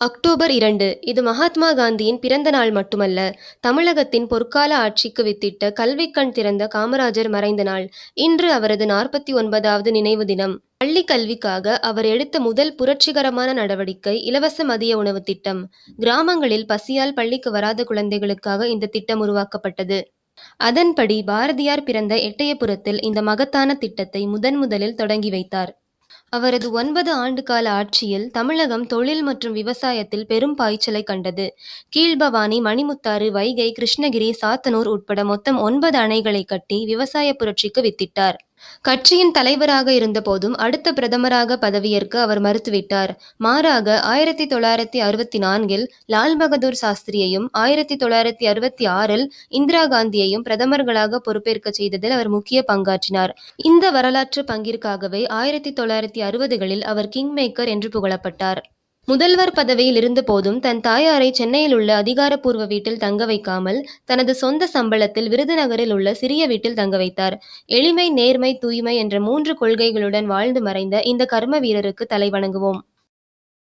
October இரண்டு. இது மகாத்மா காந்தியின் பிறந்த நாள் மட்டுமல்ல தமிழகத்தின் பொற்கால ஆட்சிக்கு வித்திட்ட கல்வி கண் திறந்த காமராஜர் மறைந்த நாள். இன்று அவரது நாற்பத்தி ஒன்பதாவது நினைவு தினம். பள்ளி கல்விக்காக அவர் எடுத்த முதல் புரட்சிகரமான நடவடிக்கை இலவச மதிய உணவு திட்டம். கிராமங்களில் பசியால் பள்ளிக்கு வராத குழந்தைகளுக்காக இந்த திட்டம் உருவாக்கப்பட்டது. அதன்படி பாரதியார் பிறந்த எட்டயபுரத்தில் இந்த மகத்தான திட்டத்தை முதன் முதலில் தொடங்கி வைத்தார். அவரது ஒன்பது ஆண்டுகால ஆட்சியில் தமிழகம் தொழில் மற்றும் விவசாயத்தில் பெரும் பாய்ச்சலை கண்டது. கீழ்பவானி மணிமுத்தாறு வைகை கிருஷ்ணகிரி சாத்தனூர் உட்பட மொத்தம் ஒன்பது அணைகளை கட்டி விவசாய புரட்சிக்கு வித்திட்டார். கட்சியின் தலைவராக இருந்தபோதும் அடுத்த பிரதமராக பதவியேற்க அவர் மறுத்துவிட்டார். மாறாக ஆயிரத்தி தொள்ளாயிரத்தி அறுபத்தி நான்கில் லால் பகதூர் சாஸ்திரியையும் ஆயிரத்தி தொள்ளாயிரத்தி அறுபத்தி ஆறில் இந்திரா காந்தியையும் பிரதமர்களாக பொறுப்பேற்க செய்ததில் அவர் முக்கிய பங்காற்றினார். இந்த வரலாற்று பங்கிற்காகவே ஆயிரத்தி தொள்ளாயிரத்தி அறுபதுகளில் அவர் கிங் மேக்கர் என்று புகழப்பட்டார். முதல்வர் பதவியில் இருந்தபோதும் தன் தாயாரை சென்னையில் உள்ள அதிகாரப்பூர்வ வீட்டில் தங்க வைக்காமல் தனது சொந்த சம்பளத்தில் விருதுநகரில் உள்ள சிறிய வீட்டில் தங்க வைத்தார். எளிமை நேர்மை தூய்மை என்ற மூன்று கொள்கைகளுடன் வாழ்ந்து மறைந்த இந்த கர்ம வீரருக்கு தலை வணங்குவோம்.